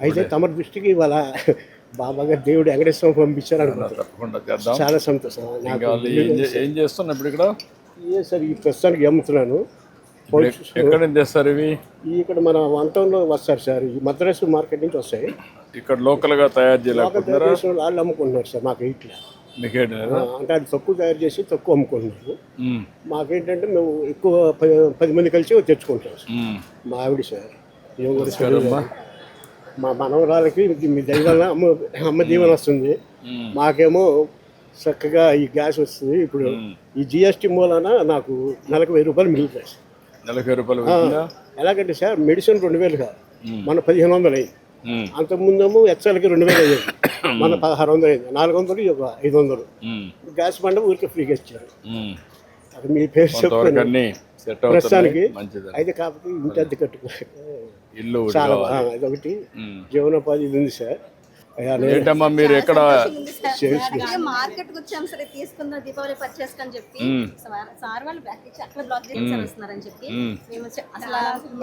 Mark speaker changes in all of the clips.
Speaker 1: అయితే తమ దృష్టికి ఇవాళ బాబా గారు దేవుడు వెంకటేశ్వరం పంపించారు అనుకుంటున్నాను
Speaker 2: తప్పకుండా చేద్దాం.
Speaker 1: చాలా సంతోషం. నాకు
Speaker 2: ఏం చే- ఏం చేస్తున్నా ఇప్పుడు ఇక్కడ?
Speaker 1: ఏ సార్ ఈ ప్రస్తుతానికి అమ్ముతున్నాను
Speaker 2: ఇప్పుడు ఎక్- ఎక్కడ నుంచి తెస్తారు ఇవి?
Speaker 1: ఈ ఇక్కడ మన టౌన్లో వస్తారు సార్. ఈ మద్రాసు మార్కెట్ నుంచి వస్తాయి.
Speaker 2: ఇక్కడ లోకల్గా తయారు
Speaker 1: తయారు చేసిన వాళ్ళు అమ్ముకుంటున్నారు సార్ మాకు ఇట్లా.
Speaker 2: మీకేంటి
Speaker 1: అంటే అది తక్కువ తయారు చేసి తక్కువ అమ్ముకుంటున్నారు. మాకేంటంటే మేము ఎక్కువ పది పది మంది కలిసి తెచ్చుకుంటాం సార్. మా ఆవిడ సార్. ఏం కూడా
Speaker 2: నమస్కారమ్మా
Speaker 1: మా మనవరాలకి మీ దైవాల అమ్మ అమ్మ దీవెన వస్తుంది. మాకేమో చక్కగా ఈ గ్యాస్ వస్తుంది. ఇప్పుడు ఈ జిఎస్టీ మూలాన నాకు నెలకు వెయ్యి రూపాయలు మిగులుతాయి సార్.
Speaker 2: నలభై రూపాయలు వచ్చిందా
Speaker 1: ఎలాగంటే సార్ మెడిసిన్ రెండు వేలు కాదు. మన పదిహేను వందలు అయ్యింది
Speaker 2: ఉమ్,
Speaker 1: అంతకుముందేమో ఎచ్చలకి రెండు వేలు అయ్యేది మన పదహారు వందలు అయింది నాలుగు వందలు ఒక ఐదు వందలు.
Speaker 2: ఉమ్,
Speaker 1: గ్యాస్ బండ ఊరికి ఫ్రీగా ఇచ్చారు.
Speaker 2: ఉమ్.
Speaker 1: అది మీ పేరు
Speaker 2: కొంతవరకు
Speaker 1: చెప్తాను
Speaker 2: అన్ని సెట్ అవుతుంది
Speaker 1: ప్రస్తుతానికి
Speaker 2: మంచిది.
Speaker 1: అయితే కాకపోతే ఇంటి అద్దె కట్టుకో
Speaker 2: ఇల్లు ఒకటి
Speaker 1: చాలా
Speaker 2: ఉమ్.
Speaker 1: జీవనోపాధి ఇది ఉంది సార్. అయ్యా,
Speaker 2: ఏంటమ్మా మీరు ఎక్కడ
Speaker 3: మార్కెట్కి వచ్చాం సరే తీసుకుందాం దీపావళి పర్చేస్ అని చెప్పి. సార్- సార్ వాళ్ళు ఇచ్చి బ్లాక్ చేసి సార్ వస్తున్నారని చెప్పి మేము. అసలు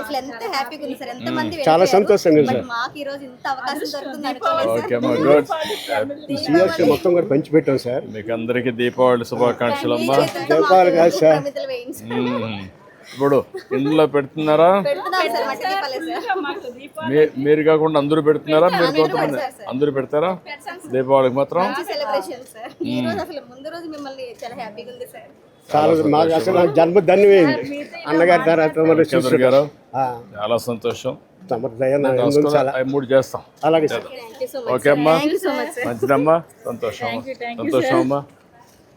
Speaker 3: అసలు ఎంత హ్యాపీగా ఉంది సార్. ఎంత మంది
Speaker 1: చాలా. సంతోషంగా ఉంది
Speaker 3: బట్ మాకు ఈ రోజు ఇంత అవకాశం దొరుకుతుంది అనుకోలేదు
Speaker 2: ఓకే అమ్మా గుడ్.
Speaker 1: సిఆర్సీ మొత్తం కూడా పంచిపెట్టాం సార్.
Speaker 2: మీకు అందరికీ దీపావళి శుభాకాంక్షలు అమ్మా
Speaker 1: దీపావళి కాదు సార్.
Speaker 3: ప్రమిదలు వేయించి
Speaker 2: ఉమ్. ఇప్పుడు ఇంట్లో పెడుతున్నారా? మీరు కాకుండా అందరూ పెడుతున్నారా? మీరు కొంతమంది అందరూ పెడతారా? దీపావళికి మాత్రం?
Speaker 3: మంచి సెలబ్రేషన్ సార్. ఈ రోజు అసలు ముందు రోజు మిమ్మల్ని చాలా హ్యాపీగా ఉంది సార్.
Speaker 1: చాలా మాకు అసలు నాకు జన్మ ధన్యమైంది. అన్నగారి తర్వాత
Speaker 2: గారు
Speaker 1: ఆ,
Speaker 2: చాలా సంతోషం. మూడు చేస్తాం.
Speaker 1: అలాగే sir.
Speaker 3: Thank you so much
Speaker 2: okay అమ్మా. మంచిదమ్మా. సంతోషం. సంతోషం అమ్మా.